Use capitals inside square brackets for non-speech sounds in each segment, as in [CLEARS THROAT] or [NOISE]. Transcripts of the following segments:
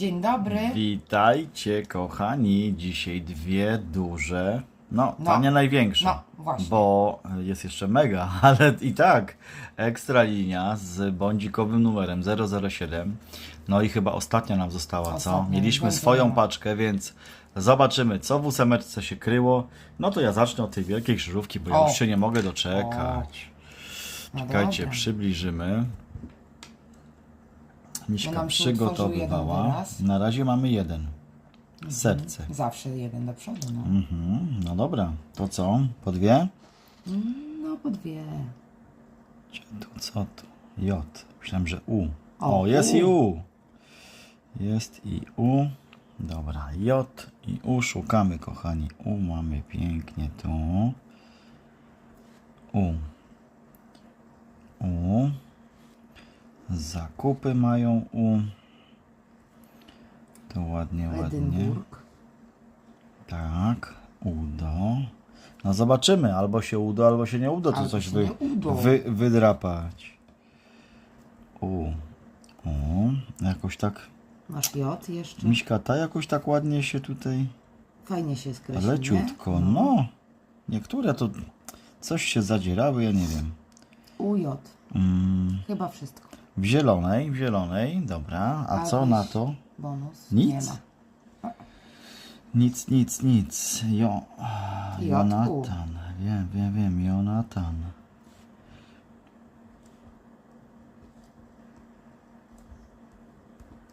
Dzień dobry. Witajcie kochani, dzisiaj dwie duże, no, No. nie największa, No, właśnie. bo jest jeszcze mega, [LAUGHS] ale i tak ekstra linia z bądzikowym numerem 007, no i chyba ostatnia nam została, co? Ostatnia, Mieliśmy będzie swoją paczkę, więc zobaczymy co w ósemeczce się kryło, no to ja zacznę od tej wielkiej krzyżówki, bo ja O. już się nie mogę doczekać. No Czekajcie, dobra. przybliżymy. Miśka przygotowywała. Na razie mamy jeden. Serce. Zawsze jeden do przodu, no. Mhm, no dobra, to co? Po dwie? No, po dwie. Gdzie tu, co tu? J. Myślałem, że U. O, O, jest U. i U. Jest i U. Dobra, J i U szukamy, kochani. U mamy pięknie tu. U. Zakupy mają U. To ładnie, ładnie. Edynburg. Tak, udo. No zobaczymy, albo się uda, albo się nie uda tu Albo coś się wy, nie uda. wy, wydrapać. U. U. Jakoś tak, Masz J jeszcze. miśka ta jakoś tak ładnie się tutaj, Fajnie się skreśli, nie? leciutko, no. Niektóre to coś się zadzierały, ja nie wiem. UJ. Mm, Chyba wszystko. W zielonej, w zielonej, dobra. A co na to? Bonus. Nic. Nie ma. Nic, nic, nic. Jo. Jonatan. Wiem, wiem, wiem, Jonatan.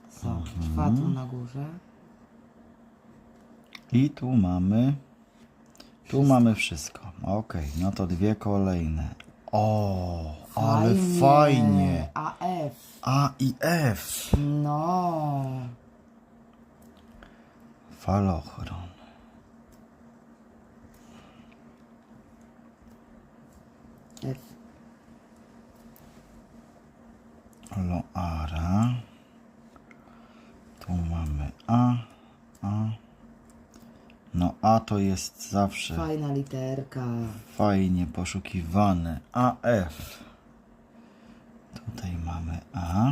Co? Mhm. Trwa tu na górze. I tu mamy. Tu mamy wszystko. Okej, no to dwie kolejne. O, ale fajnie. AF. A i F. No. Falochron. F. Loara. Tu mamy A, A. No A to jest zawsze Fajna literka. fajnie poszukiwane. AF. Tutaj mamy A.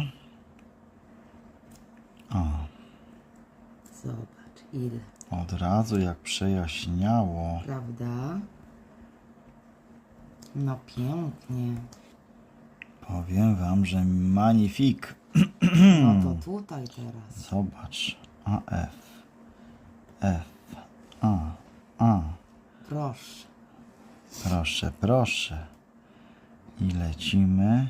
O, Ile. od razu jak przejaśniało. Prawda? No pięknie. Powiem wam, że magnifik. No to [CLEARS THROAT] tutaj teraz. Zobacz. AF. F. A. A. Proszę. Proszę, proszę. I lecimy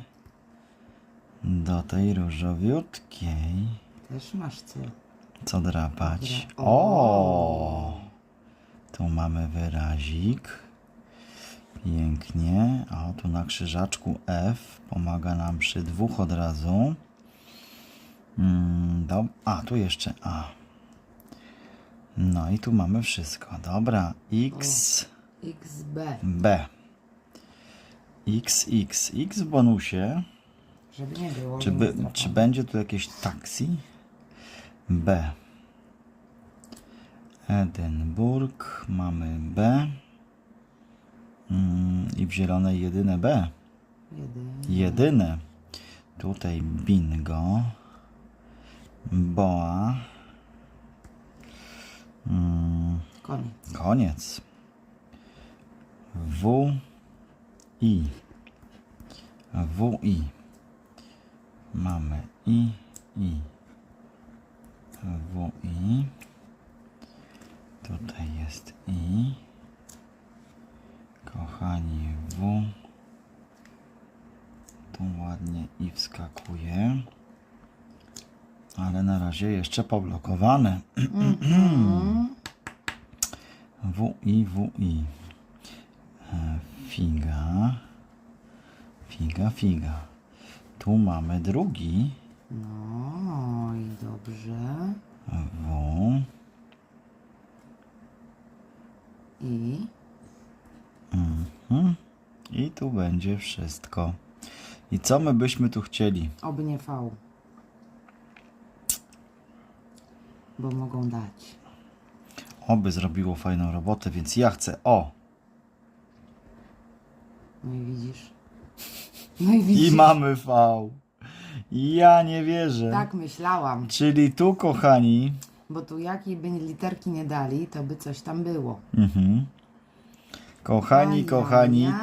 do tej różowiutkiej. Też masz co? Co drapać? O! Tu mamy wyrazik. Pięknie. A tu na krzyżaczku F pomaga nam przy dwóch od razu. Mm, dob- A, tu jeszcze A. No i tu mamy wszystko. Dobra. X. XB. B. X, X, X w bonusie. Żeby nie było. Czy, by, czy będzie tu jakieś taksi? B. Edynburg. Mamy B. Mm, I w zielonej jedyne B. Jeden. Jedyne. Tutaj bingo. Boa. Mm, Koniec. Koniec. W I. W I. Mamy I I. W I. Tutaj jest I. Kochani W. Tu ładnie I wskakuje. Ale na razie jeszcze poblokowane. [CLEARS THROAT] WI, WI. E, Figa. Figa, figa. Tu mamy drugi. No i dobrze. W. I Mhm. I tu będzie wszystko. I co my byśmy tu chcieli? oby nie V. Bo mogą dać. Oby zrobiło fajną robotę, więc ja chcę O. No i widzisz. No i widzisz. I mamy V. Ja nie wierzę. Tak myślałam, Czyli tu, kochani. bo tu jakiej by literki nie dali, to by coś tam było. Mhm. Kochani, kochani.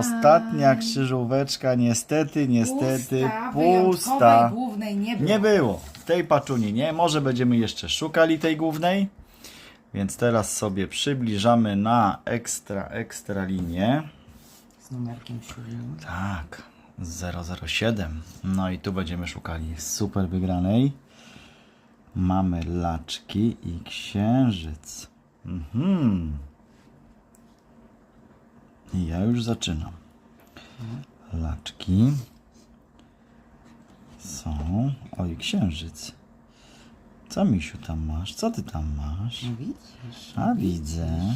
Ostatnia krzyżóweczka, niestety, niestety, pusta. wyjątkowej pusta. głównej nie było. Nie było. Tej paczuni nie. Może będziemy jeszcze szukali tej głównej. Więc teraz sobie przybliżamy na ekstra, ekstra linię. Z numerkiem siódmym. Tak, 007. No i tu będziemy szukali super wygranej. Mamy laczki i księżyc. Mhm. I ja już zaczynam. Laczki są. Oj, księżyc. Co misiu tam masz? Co ty tam masz? No widzisz. A no widzę.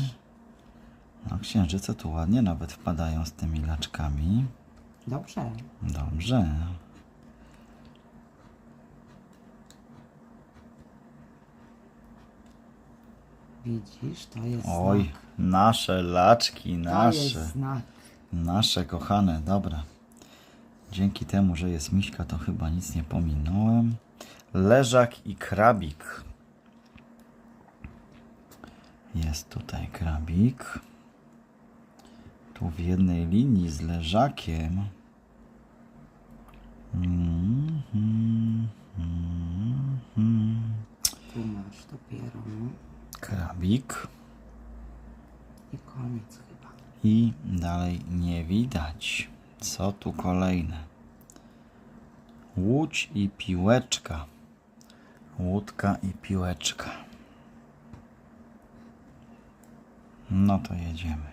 No księżyce tu ładnie nawet wpadają z tymi laczkami. Dobrze. Dobrze. Widzisz, to jest Oj, znak. nasze laczki, To nasze, jest znak. nasze kochane, dobra. Dzięki temu, że jest miśka, to chyba nic nie pominąłem. Leżak i krabik. Jest tutaj krabik. Tu w jednej linii z leżakiem. Mm, mm, mm, mm. Tu masz dopiero. no. Krabik. I koniec chyba. I dalej nie widać. Co tu kolejne? Łódź i piłeczka. Łódka i piłeczka. No to jedziemy.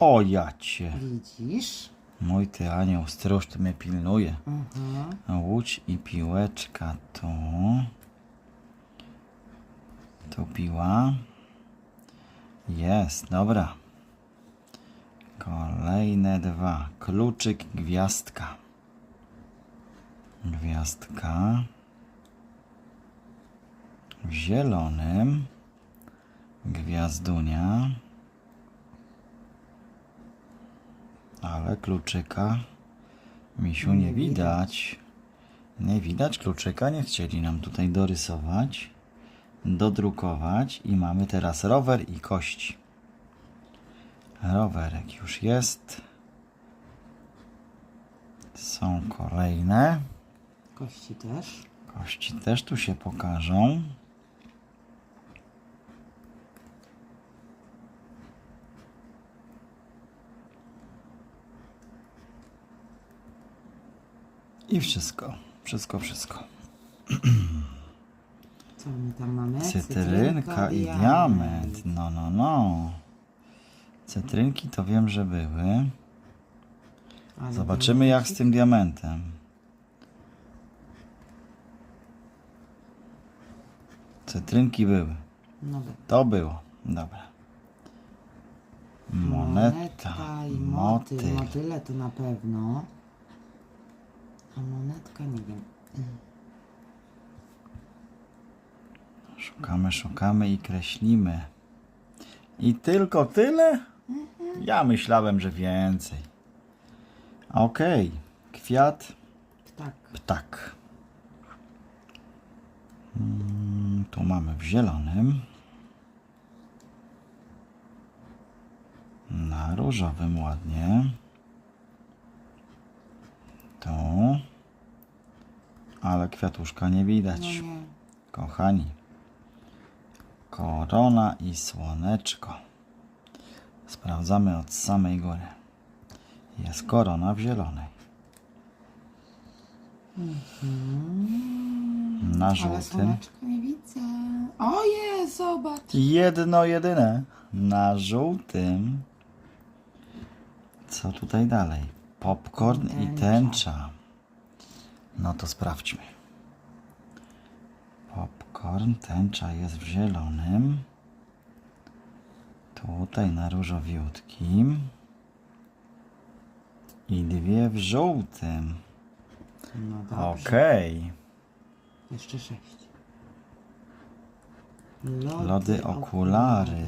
O jacie. Widzisz? Mój ty anioł stróż mnie pilnuje. Mhm. Łódź i piłeczka tu. Tu piła. Jest, dobra. Kolejne dwa. Kluczyk, gwiazdka. Gwiazdka. W zielonym. Gwiazdunia. Ale kluczyka Misiu nie Nie widać. Nie widać kluczyka, nie chcieli nam tutaj dorysować, dodrukować i mamy teraz rower i kości. Rowerek już jest. Są kolejne. Kości też. Kości też tu się pokażą. I wszystko. Wszystko, wszystko. [CLEARS THROAT] Co my tam mamy? Cytrynka i diament. No, no, no. Cytrynki to wiem, że były. Ale Zobaczymy jak z tym diamentem. Cytrynki były. No dobra. To było. Dobra. Moneta. i motyl. Motyl. Motyle to na pewno. A monetka nie wiem. Szukamy, szukamy i kreślimy. I tylko tyle? Ja myślałem, że więcej. Okej. Kwiat, Tak. ptak. Mm, Tu mamy w zielonym. Na różowym ładnie. Tu. Ale kwiatuszka nie No widać. nie. Kochani, korona i słoneczko. Sprawdzamy od samej góry. Jest korona w zielonej. Na Ale żółtym. nie widzę. Oje, zobacz. Jedno jedyne. Na żółtym. Co tutaj dalej? Popcorn i Tęcza. No to sprawdźmy. Popcorn, tęcza jest w zielonym. Tutaj na różowiutkim. I dwie w żółtym. No dobrze. Okej. Jeszcze sześć. Lody, Lody, okulary.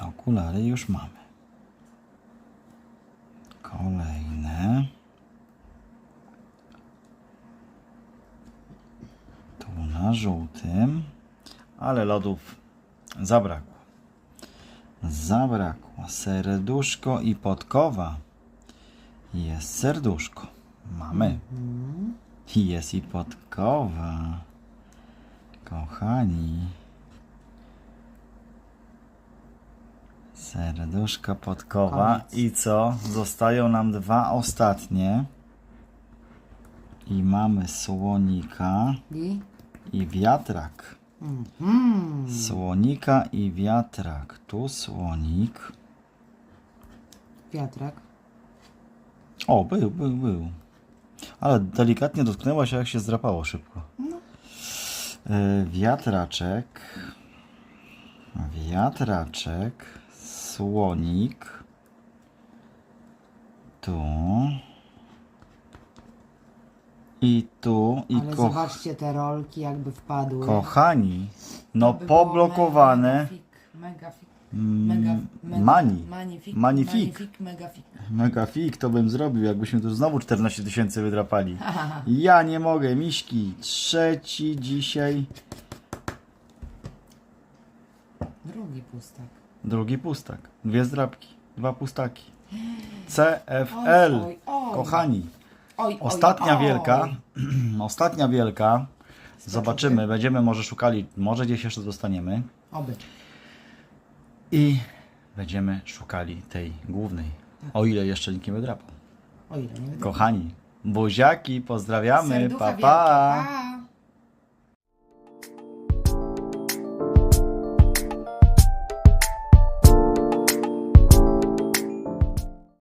Okulary już mamy. Kolejne. Tu na żółtym. Ale lodów zabrakło. Zabrakło. Serduszko i podkowa. Jest serduszko. Mamy. I Jest i podkowa. Kochani. Serduszko podkowa. Koniec. I co? Zostają nam dwa ostatnie. I mamy słonika I? i wiatrak. Mhm. Słonika i wiatrak. Tu słonik. Wiatrak. O, był, był, był. Ale delikatnie dotknęła się, jak się zdrapało szybko. Y, Wiatraczek. Wiatraczek. Słonik. Tu. I tu. I Ale ko zobaczcie te rolki jakby wpadły. kochani. No To by było poblokowane. Megafik, megafik, Mm, mega, mega, Mani. Megafik. Mega fik to bym zrobił, jakbyśmy tu znowu 14 tysięcy wydrapali. [LAUGHS] Ja nie mogę, miśki. Trzeci dzisiaj, Drugi pustak. Drugi pustak. Dwie zdrapki, dwa pustaki. [GASPS] CFL. Oj, oj. Kochani, Oj, oj, ostatnia oj. wielka. [CLEARS THROAT] Ostatnia wielka. Zobaczymy, będziemy może szukali, może gdzieś jeszcze dostaniemy. Oby. I będziemy szukali tej głównej. O ile jeszcze nikt nie wydrapał. O ile nie wydaje. Kochani, buziaki, pozdrawiamy, Serducha pa wielkie. pa. pa.